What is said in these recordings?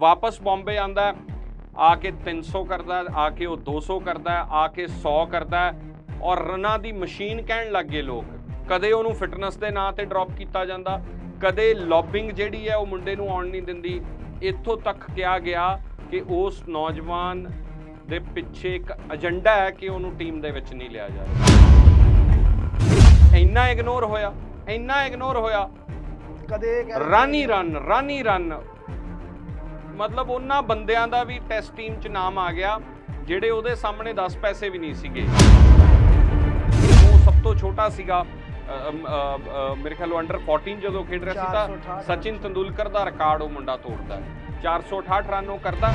ਵਾਪਸ ਬੰਬੇ ਆਂਦਾ ਆ ਕੇ 300 ਕਰਦਾ ਆ ਕੇ ਉਹ 200 ਕਰਦਾ ਆ ਕੇ 100 ਕਰਦਾ ਔਰ ਰਨਾਂ ਦੀ ਮਸ਼ੀਨ ਕਹਿਣ ਲੱਗੇ ਲੋਕ। ਕਦੇ ਉਹਨੂੰ ਫਿਟਨੈਸ ਦੇ ਨਾਂ ਤੇ ਡ੍ਰੌਪ ਕੀਤਾ ਜਾਂਦਾ ਕਦੇ ਲੌਬਿੰਗ ਜਿਹੜੀ ਹੈ ਉਹ ਮੁੰਡੇ ਨੂੰ ਆਉਣ ਨਹੀਂ ਦਿੰਦੀ। ਇੱਥੋਂ ਤੱਕ ਕਿਹਾ ਗਿਆ ਕਿ ਉਸ ਨੌਜਵਾਨ ਦੇ ਪਿੱਛੇ ਇੱਕ ਏਜੰਡਾ ਹੈ ਕਿ ਉਹਨੂੰ ਟੀਮ ਦੇ ਵਿੱਚ ਨਹੀਂ ਲਿਆ ਜਾ ਰਿਹਾ ਇੰਨਾ ਇਗਨੋਰ ਹੋਇਆ ਇੰਨਾ ਇਗਨੋਰ ਹੋਇਆ। ਕਦੇ ਰਨ ਹੀ ਰਨ ਰਨ ਹੀ ਰਨ ਮਤਲਬ ਉਹਨਾਂ ਬੰਦਿਆਂ ਦਾ ਵੀ ਟੈਸਟ ਟੀਮ 'ਚ ਨਾਮ ਆ ਗਿਆ ਜਿਹੜੇ ਉਹਦੇ ਸਾਹਮਣੇ 10 ਪੈਸੇ ਵੀ ਨਹੀਂ ਸੀਗੇ। ਉਹ ਸਭ ਤੋਂ ਛੋਟਾ ਸੀਗਾ ਮੇਰੇ ਖਿਆਲ ਉਹ ਅੰਡਰ 14 ਜਦੋਂ ਖੇਡ ਰਿਹਾ ਸੀ 468 ਤਾਂ ਸਚਿਨ ਤੰਦੂਲਕਰ ਦਾ ਰਿਕਾਰਡ ਉਹ ਮੁੰਡਾ ਤੋੜਦਾ ਹੈ। 468 ਰਨ ਉਹ ਕਰਦਾ।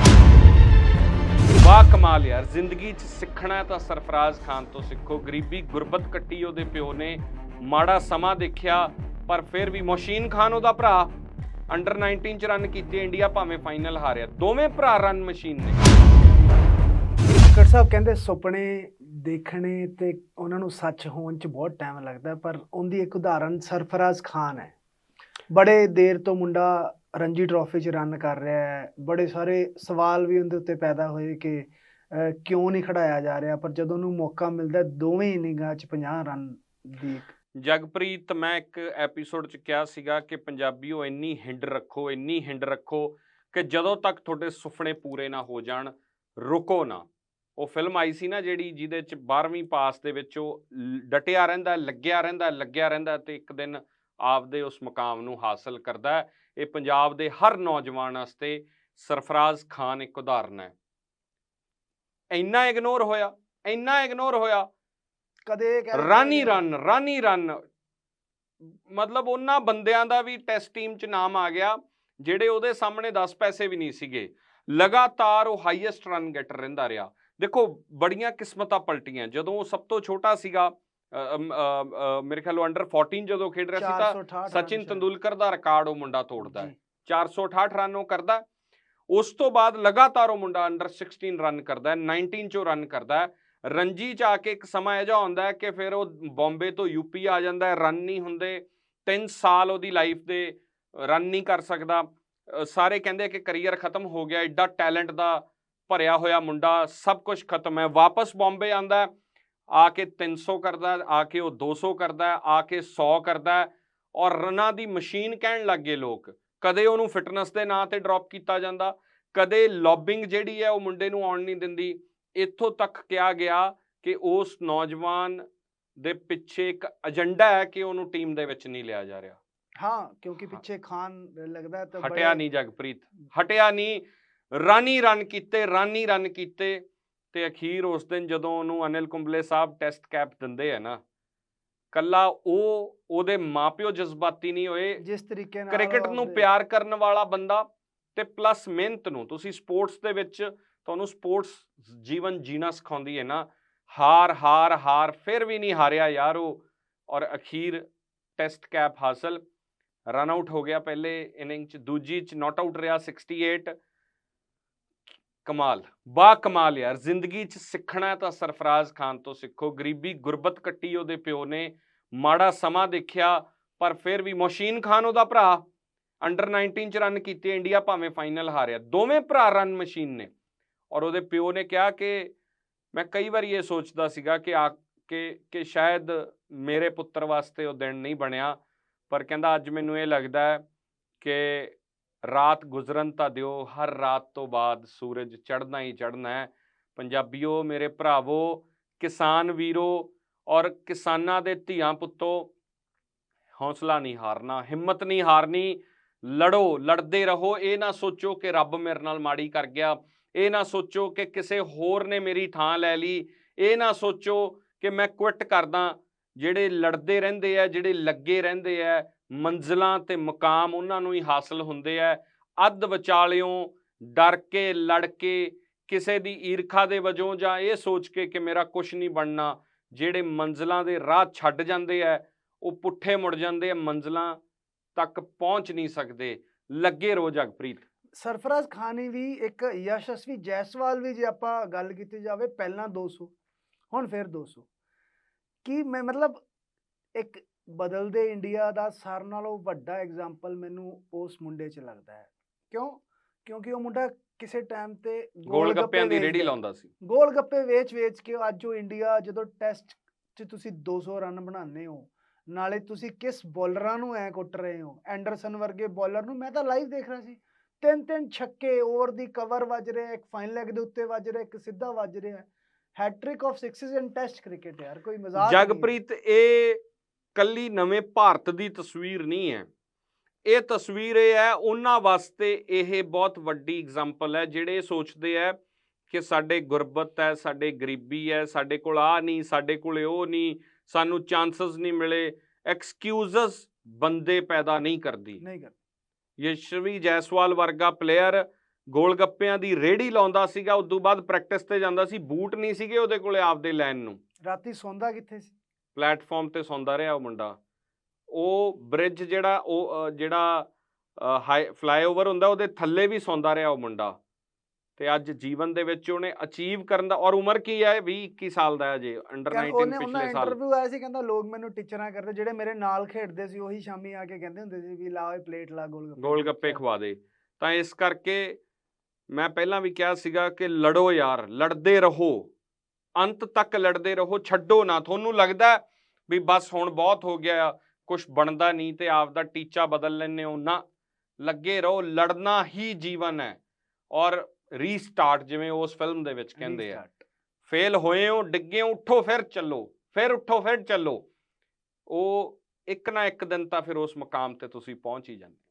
ਵਾਹ ਕਮਾਲ ਯਾਰ ਜ਼ਿੰਦਗੀ 'ਚ ਸਿੱਖਣਾ ਤਾਂ ਸਰਫਰਾਜ਼ ਖਾਨ ਤੋਂ ਸਿੱਖੋ। ਗਰੀਬੀ ਗੁਰਬਤ ਕੱਟੀ ਉਹਦੇ ਪਿਓ ਨੇ। ਮਾੜਾ ਸਮਾਂ ਦੇਖਿਆ ਪਰ ਫਿਰ ਵੀ ਮੋਸ਼ੀਨ ਖਾਨ ਉਹਦਾ ਭਰਾ। ਅੰਡਰ 19 ਚ ਰਨ ਕੀਤੇ ਇੰਡੀਆ ਭਾਵੇਂ ਫਾਈਨਲ ਹਾਰਿਆ। ਦੋਵੇਂ ਭਰਾ ਰਨ ਮਸ਼ੀਨ ਨੇ। ਖੱਟਰ ਸਾਹਿਬ ਕਹਿੰਦੇ ਸੁਪਨੇ ਦੇਖਣੇ ਤੇ ਉਹਨਾਂ ਨੂੰ ਸੱਚ ਹੋਣ ਚ ਬਹੁਤ ਟਾਈਮ ਲੱਗਦਾ, ਪਰ ਉਹਦੀ ਇੱਕ ਉਦਾਹਰਨ ਸਰਫਰਾਜ਼ ਖਾਨ ਹੈ। ਬੜੇ ਦੇਰ ਤੋਂ ਮੁੰਡਾ ਰਣਜੀ ਟਰਾਫੀ 'ਚ ਰਨ ਕਰ ਰਿਹਾ ਹੈ। ਬੜੇ ਸਾਰੇ ਸਵਾਲ ਵੀ ਉਹਦੇ ਉੱਤੇ ਪੈਦਾ ਹੋਏ ਕਿ ਕਿਉਂ ਨਹੀਂ ਖੜਾਇਆ ਜਾ ਰਿਹਾ, ਪਰ ਜਦੋਂ ਉਹਨੂੰ ਮੌਕਾ ਮਿਲਦਾ, ਦੋਵੇਂ ਇਨਿੰਗਾਂ 'ਚ 50 ਰਨ ਦੀ ਜਗਪ੍ਰੀਤ, ਮੈਂ ਇੱਕ ਐਪੀਸੋਡ ਚ ਕਿਹਾ ਸੀਗਾ ਕਿ ਪੰਜਾਬੀਓ ਇੰਨੀ ਹਿੰਡ ਰੱਖੋ, ਇੰਨੀ ਹਿੰਡ ਰੱਖੋ ਕਿ ਜਦੋਂ ਤੱਕ ਤੁਹਾਡੇ ਸੁਪਨੇ ਪੂਰੇ ਨਾ ਹੋ ਜਾਣ, ਰੁਕੋ ਨਾ। ਉਹ ਫਿਲਮ ਆਈ ਸੀ ਨਾ ਜਿਹੜੀ ਜਿਹਦੇ ਚ 12ਵੀਂ ਪਾਸ ਦੇ ਵਿੱਚ ਉਹ ਡਟਿਆ ਰਹਿੰਦਾ, ਲੱਗਿਆ ਰਹਿੰਦਾ ਲੱਗਿਆ ਰਹਿੰਦਾ ਤੇ ਇੱਕ ਦਿਨ ਆਪਦੇ ਉਸ ਮੁਕਾਮ ਨੂੰ ਹਾਸਲ ਕਰਦਾ ਇਹ ਪੰਜਾਬ ਦੇ ਹਰ ਨੌਜਵਾਨ ਵਾਸਤੇ ਸਰਫਰਾਜ਼ ਖਾਨ ਇੱਕ ਉਦਾਹਰਨ ਹੈ। ਇੰਨਾ ਇਗਨੋਰ ਹੋਇਆ, ਇੰਨਾ ਇਗਨੋਰ ਹੋਇਆ ਕਦੇ ਰਨ ਰਨ ਰਨ ਰਨ। ਮਤਲਬ ਉਹਨਾਂ ਬੰਦਿਆਂ ਦਾ ਵੀ ਟੈਸਟ ਟੀਮ 'ਚ ਨਾਮ ਆ ਗਿਆ ਜਿਹੜੇ ਉਹਦੇ ਸਾਹਮਣੇ 10 ਪੈਸੇ ਵੀ ਨਹੀਂ ਸੀਗੇ। ਲਗਾਤਾਰ ਉਹ ਹਾਈਐਸਟ ਰਨ ਗੈਟਰ ਰਹਿੰਦਾ ਰਿਹਾ। ਦੇਖੋ ਬੜੀਆਂ ਕਿਸਮਤਾਂ ਪਲਟੀਆਂ। ਜਦੋਂ ਉਹ ਸਭ ਤੋਂ ਛੋਟਾ ਸੀਗਾ ਮੇਰੇ ਖਿਆਲ ਉਹ ਅੰਡਰ 14 ਜਦੋਂ ਖੇਡ ਰਿਹਾ ਸੀ ਤਾਂ 468 ਸਚਿਨ ਤੰਦੂਲਕਰ ਦਾ ਰਿਕਾਰਡ ਉਹ ਮੁੰਡਾ ਤੋੜਦਾ ਹੈ। ਜੀ। 468 ਰਨ ਉਹ ਕਰਦਾ। ਉਸ ਤੋਂ ਬਾਅਦ ਲਗਾਤਾਰ ਉਹ ਮੁੰਡਾ ਅੰਡਰ 16 ਰਨ ਕਰਦਾ ਹੈ। 19 ਚੋਂ ਰਨ ਕਰਦਾ ਹੈ। ਰਣਜੀ ਚ ਆ ਕੇ ਇੱਕ ਸਮਾਂ ਇਹੋ ਜਿਹਾ ਹੁੰਦਾ ਕਿ ਫਿਰ ਉਹ ਬੰਬੇ ਤੋਂ ਯੂਪੀ ਆ ਜਾਂਦਾ ਹੈ ਰਨ ਨਹੀਂ ਹੁੰਦੇ 3 ਸਾਲ ਉਹਦੀ ਲਾਈਫ ਦੇ ਰਨ ਨਹੀਂ ਕਰ ਸਕਦਾ। ਸਾਰੇ ਕਹਿੰਦੇ ਕਿ ਕੈਰੀਅਰ ਖਤਮ ਹੋ ਗਿਆ ਐਡਾ ਟੈਲੈਂਟ ਦਾ ਭਰਿਆ ਹੋਇਆ ਮੁੰਡਾ, ਸਭ ਕੁਝ ਖਤਮ ਹੈ। ਵਾਪਸ ਬੰਬੇ ਆਂਦਾ ਆ ਕੇ 300 ਕਰਦਾ ਆ ਕੇ ਉਹ 200 ਕਰਦਾ ਆ ਕੇ 100 ਕਰਦਾ ਔਰ ਰਨਾਂ ਦੀ ਮਸ਼ੀਨ ਕਹਿਣ ਲੱਗੇ ਲੋਕ। ਕਦੇ ਉਹਨੂੰ ਫਿਟਨੈਸ ਦੇ ਨਾਂ ਤੇ ਡ੍ਰੌਪ ਕੀਤਾ ਜਾਂਦਾ, ਕਦੇ ਲੌਬਿੰਗ ਜਿਹੜੀ ਹੈ ਉਹ ਮੁੰਡੇ ਨੂੰ ਆਉਣ ਨਹੀਂ ਦਿੰਦੀ। ਇੱਥੋਂ ਤੱਕ ਕਿਹਾ ਗਿਆ ਕਿ ਉਸ ਨੌਜਵਾਨ ਦੇ ਪਿੱਛੇ ਇੱਕ ਏਜੰਡਾ ਹੈ ਕਿ ਉਹਨੂੰ ਟੀਮ ਦੇ ਵਿੱਚ ਨਹੀਂ ਲਿਆ ਜਾ ਰਿਹਾ। ਹਾਂ ਕਿਉਂਕਿ ਪਿੱਛੇ ਖਾਨ ਲੱਗਦਾ ਹੈ ਤਾਂ ਹਟਿਆ ਨਹੀਂ ਜਗਪ੍ਰੀਤ। ਹਟਿਆ ਨਹੀਂ ਰਨ ਹੀ ਰਨ ਕੀਤੇ ਰਨ ਹੀ ਰਨ ਕੀਤੇ ਤੇ ਅਖੀਰ ਉਸ ਦਿਨ ਜਦੋਂ ਉਹਨੂੰ ਅਨਿਲ ਕੁੰਬਲੇ ਸਾਹਿਬ ਟੈਸਟ ਕੈਪ ਦਿੰਦੇ ਆ ਨਾ ਕੱਲਾ ਉਹ ਉਹਦੇ ਮਾਪਿਓ ਜਜ਼ਬਾਤੀ ਨਹੀਂ ਹੋਏ। ਜਿਸ ਤਰੀਕੇ ਨਾਲ ਕ੍ਰਿਕਟ ਨੂੰ ਪਿਆਰ ਕਰਨ ਵਾਲਾ ਬੰਦਾ ਤੇ ਪਲੱਸ ਮਿਹਨਤ ਨੂੰ। ਤੁਸੀਂ ਸਪੋਰਟਸ ਦੇ ਵਿੱਚ ਤੁਹਾਨੂੰ ਸਪੋਰਟਸ ਜੀਵਨ ਜੀਣਾ ਸਿਖਾਉਂਦੀ ਹੈ ਨਾ। ਹਾਰ ਹਾਰ ਹਾਰ, ਫਿਰ ਵੀ ਨਹੀਂ ਹਾਰਿਆ ਯਾਰ ਉਹ। ਔਰ ਅਖੀਰ ਟੈਸਟ ਕੈਪ ਹਾਸਲ ਰਨ ਆਊਟ ਹੋ ਗਿਆ ਪਹਿਲੇ ਇਨਿੰਗ ਚ, ਦੂਜੀ ਚ ਨਾਟ ਆਊਟ ਰਿਹਾ 68 ਕਮਾਲ ਬਾ ਕਮਾਲ ਯਾਰ, ਜ਼ਿੰਦਗੀ ਚ ਸਿੱਖਣਾ ਤਾਂ ਸਰਫਰਾਜ਼ ਖਾਨ ਤੋਂ ਸਿੱਖੋ। ਗਰੀਬੀ ਗੁਰਬਤ ਕੱਟੀ ਉਹਦੇ ਪਿਓ ਨੇ, ਮਾੜਾ ਸਮਾਂ ਦੇਖਿਆ, ਪਰ ਫਿਰ ਵੀ ਮੋਸ਼ੀਨ ਖਾਨ ਉਹਦਾ ਭਰਾ। ਅੰਡਰ 19 ਚ ਰਨ ਕੀਤੇ, ਇੰਡੀਆ ਭਾਵੇਂ ਫਾਈਨਲ ਹਾਰਿਆ। ਦੋਵੇਂ ਭਰਾ ਰਨ ਮਸ਼ੀਨ ਨੇ। ਔਰ ਉਹਦੇ ਪਿਓ ਨੇ ਕਿਹਾ ਕਿ ਮੈਂ ਕਈ ਵਾਰੀ ਇਹ ਸੋਚਦਾ ਸੀਗਾ ਕਿ ਆ ਕਿ ਕਿ ਸ਼ਾਇਦ ਮੇਰੇ ਪੁੱਤਰ ਵਾਸਤੇ ਉਹ ਦਿਨ ਨਹੀਂ ਬਣਿਆ, ਪਰ ਕਹਿੰਦਾ ਅੱਜ ਮੈਨੂੰ ਇਹ ਲੱਗਦਾ ਹੈ ਕਿ ਰਾਤ ਗੁਜ਼ਰਨ ਤਾਂ ਦਿਓ, ਹਰ ਰਾਤ ਤੋਂ ਬਾਅਦ ਸੂਰਜ ਚੜ੍ਹਨਾ ਹੀ ਚੜ੍ਹਨਾ ਹੈ। ਪੰਜਾਬੀਓ, ਮੇਰੇ ਭਰਾਵੋ, ਕਿਸਾਨ ਵੀਰੋ ਔਰ ਕਿਸਾਨਾਂ ਦੇ ਧੀਆਂ ਪੁੱਤੋ, ਹੌਸਲਾ ਨਹੀਂ ਹਾਰਨਾ, ਹਿੰਮਤ ਨਹੀਂ ਹਾਰਨੀ, ਲੜੋ, ਲੜਦੇ ਰਹੋ, ਇਹ ਨਾ ਸੋਚੋ ਕਿ ਰੱਬ ਮੇਰੇ ਨਾਲ ਮਾੜੀ ਕਰ ਗਿਆ। ਇਹ ਨਾ ਸੋਚੋ ਕਿ ਕਿਸੇ ਹੋਰ ਨੇ ਮੇਰੀ ਥਾਂ ਲੈ ਲਈ। ਇਹ ਨਾ ਸੋਚੋ ਕਿ ਮੈਂ ਕੁਇਟ ਕਰਦਾ। ਜਿਹੜੇ ਲੜਦੇ ਰਹਿੰਦੇ ਆ, ਜਿਹੜੇ ਲੱਗੇ ਰਹਿੰਦੇ ਆ, ਮੰਜ਼ਲਾਂ ਤੇ ਮੁਕਾਮ ਉਹਨਾਂ ਨੂੰ ਹੀ ਹਾਸਲ ਹੁੰਦੇ ਆ। ਅੱਧ ਵਿਚਾਲਿਓਂ ਡਰ ਕੇ, ਲੜ ਕੇ, ਕਿਸੇ ਦੀ ਈਰਖਾ ਦੇ ਵਜੋਂ ਜਾਂ ਇਹ ਸੋਚ ਕੇ ਕਿ ਮੇਰਾ ਕੁਝ ਨਹੀਂ ਬਣਨਾ, ਜਿਹੜੇ ਮੰਜ਼ਲਾਂ ਦੇ ਰਾਹ ਛੱਡ ਜਾਂਦੇ ਆ, ਉਹ ਪੁੱਠੇ ਮੁੜ ਜਾਂਦੇ ਆ, ਮੰਜ਼ਲਾਂ ਤੱਕ ਪਹੁੰਚ ਨਹੀਂ ਸਕਦੇ। ਲੱਗੇ ਰਹੋ ਜਗਪ੍ਰੀਤ। ਸਰਫਰਾਜ਼ ਖਾਨੀ ਵੀ ਇੱਕ ਯਸ਼ਸਵੀ ਜੈਸਵਾਲ ਵੀ ਜੇ ਆਪਾਂ ਗੱਲ ਕੀਤੀ ਜਾਵੇ ਪਹਿਲਾਂ 200 ਹੁਣ ਫਿਰ 200 ਕੀ ਮੈਂ ਮਤਲਬ ਇੱਕ ਬਦਲਦੇ ਇੰਡੀਆ ਦਾ ਸਾਰ ਨਾਲੋਂ ਵੱਡਾ ਐਗਜ਼ਾਮਪਲ ਮੈਨੂੰ ਉਸ ਮੁੰਡੇ 'ਚ ਲੱਗਦਾ ਹੈ। ਕਿਉਂ? ਕਿਉਂਕਿ ਉਹ ਮੁੰਡਾ ਕਿਸੇ ਟਾਈਮ ਤੇ ਗੋਲ ਗੱਪਿਆਂ ਦੀ ਰੇੜੀ। ਲਾਉਂਦਾ ਸੀ। ਗੋਲ ਗੱਪੇ ਵੇਚ ਵੇਚ ਕੇ ਅੱਜ ਉਹ ਇੰਡੀਆ ਜਦੋਂ ਟੈਸਟ 'ਚ ਤੁਸੀਂ 200 ਰਨ ਬਣਾਉਂਦੇ ਹੋ ਨਾਲੇ ਤੁਸੀਂ ਕਿਸ ਬੋਲਰਾਂ ਨੂੰ ਐ ਕੁੱਟ ਰਹੇ ਹੋ? ਐਂਡਰਸਨ ਵਰਗੇ ਬੋਲਰ ਨੂੰ? ਮੈਂ ਤਾਂ ਲਾਈਵ ਦੇਖ ਰਿਹਾ ਸੀ। ਤਿੰਨ ਤਿੰਨ ਛੱਕੇ ਓਵਰ ਦੀ ਕਵਰ ਵੱਜ ਰਿਹਾ ਇੱਕ ਫਾਈਨ ਲੈਗ ਦੇ ਉੱਤੇ ਵੱਜ ਰਿਹਾ ਇੱਕ ਸਿੱਧਾ ਵੱਜ ਰਿਹਾ। Hattrick of sixes in test cricket ਯਾਰ ਕੋਈ ਮਜ਼ਾਕ। ਜਗਪ੍ਰੀਤ ਇਹ ਕੱਲੀ ਨਵੇਂ ਭਾਰਤ ਦੀ ਤਸਵੀਰ ਨਹੀਂ ਹੈ। ਇਹ ਤਸਵੀਰ ਇਹ ਹੈ ਉਹਨਾਂ ਵਾਸਤੇ ਇਹ ਬਹੁਤ ਵੱਡੀ ਐਗਜ਼ਾਮਪਲ ਹੈ ਜਿਹੜੇ ਸੋਚਦੇ ਹੈ ਕਿ ਸਾਡੇ ਗੁਰਬਤ ਹੈ ਸਾਡੇ ਗਰੀਬੀ ਹੈ ਸਾਡੇ ਕੋਲ ਆ ਨਹੀਂ ਸਾਡੇ ਕੋਲ ਉਹ ਨਹੀਂ ਸਾਨੂੰ ਚਾਂਸਸ ਨਹੀਂ ਮਿਲੇ ਐਕਸਕਿਊਜ਼ਸ ਬੰਦੇ ਪੈਦਾ ਨਹੀਂ ਕਰਦੀ। ਨਹੀਂ ਕਰ ਯਸ਼ਵੀ ਜੈਸਵਾਲ ਵਰਗਾ ਪਲੇਅਰ ਗੋਲ ਗੱਪਿਆਂ ਦੀ ਰੇੜੀ ਲਾਉਂਦਾ ਸੀਗਾ ਉਸ ਤੋਂ ਬਾਅਦ ਪ੍ਰੈਕਟਿਸ ਤੇ ਜਾਂਦਾ ਸੀ ਬੂਟ ਨਹੀਂ ਸੀਗੇ ਉਹਦੇ ਕੋਲੇ ਆਪਦੇ ਲੈਣ ਨੂੰ। ਰਾਤੀ ਸੌਂਦਾ ਕਿੱਥੇ ਸੀ? ਪਲੇਟਫਾਰਮ ਤੇ ਸੌਂਦਾ ਰਿਹਾ ਉਹ ਮੁੰਡਾ। ਉਹ ਬ੍ਰਿਜ ਜਿਹੜਾ ਉਹ ਜਿਹੜਾ ਹਾਈ ਫਲਾਈਓਵਰ ਹੁੰਦਾ ਉਹਦੇ ਥੱਲੇ ਵੀ ਸੌਂਦਾ ਰਿਹਾ ਉਹ ਮੁੰਡਾ। ਤੇ ਅੱਜ ਜੀਵਨ ਦੇ ਵਿੱਚ ਉਹਨੇ ਅਚੀਵ ਕਰਨ ਦਾ ਔਰ ਉਮਰ ਕੀ ਹੈ 20 21 ਸਾਲ ਦਾ ਹੈ ਜੇ ਅੰਡਰ ਕਹਿੰਦਾ 19 ਉਹਨੇ ਉਹਨਾਂ ਪਿਛਲੇ ਸਾਲ। ਇੰਟਰਵਿਊ ਆਇਆ ਸੀ ਕਹਿੰਦਾ ਲੋਕ ਮੈਨੂੰ ਟੀਚਰਾਂ ਕਰਦੇ ਜਿਹੜੇ ਮੇਰੇ ਨਾਲ ਖੇਡਦੇ ਸੀ ਉਹੀ ਸ਼ਾਮੀ ਆ ਕੇ ਕਹਿੰਦੇ ਹੁੰਦੇ ਸੀ ਵੀ ਲਾ ਓਏ ਪਲੇਟ ਲਾ ਗੋਲ ਗੱਪੇ। ਗੋਲ ਗੱਪੇ ਖਵਾ ਦੇ। ਤਾਂ ਇਸ ਕਰਕੇ ਮੈਂ ਪਹਿਲਾਂ ਵੀ ਕਿਹਾ ਸੀਗਾ ਕਿ ਲੜੋ ਯਾਰ ਲੜਦੇ ਰਹੋ। ਅੰਤ ਤੱਕ ਲੜਦੇ ਰਹੋ ਛੱਡੋ ਨਾ। ਤੁਹਾਨੂੰ ਲੱਗਦਾ ਵੀ ਬਸ ਹੁਣ ਬਹੁਤ ਹੋ ਗਿਆ ਕੁਝ ਬਣਦਾ ਨਹੀਂ ਤੇ ਆਪ ਦਾ ਟੀਚਾ ਬਦਲ ਲੈਣੇ ਹੋ। ਨਾ ਲੱਗੇ ਰਹੋ ਲੜਨਾ ਹੀ ਜੀਵਨ ਹੈ। ਔਰ ਰੀਸਟਾਰਟ ਜਿਵੇਂ ਉਸ ਫਿਲਮ ਦੇ ਵਿੱਚ ਕਹਿੰਦੇ ਆ. ਫੇਲ ਹੋਏ ਹੋ ਡਿੱਗੇ ਹੋ ਉੱਠੋ ਫਿਰ ਚੱਲੋ। ਫਿਰ ਉੱਠੋ ਫਿਰ ਚੱਲੋ। ਉਹ ਇੱਕ ਨਾ ਇੱਕ ਦਿਨ ਤਾਂ ਫਿਰ ਉਸ ਮੁਕਾਮ ਤੇ ਤੁਸੀਂ ਪਹੁੰਚ ਹੀ ਜਾਂਦੇ।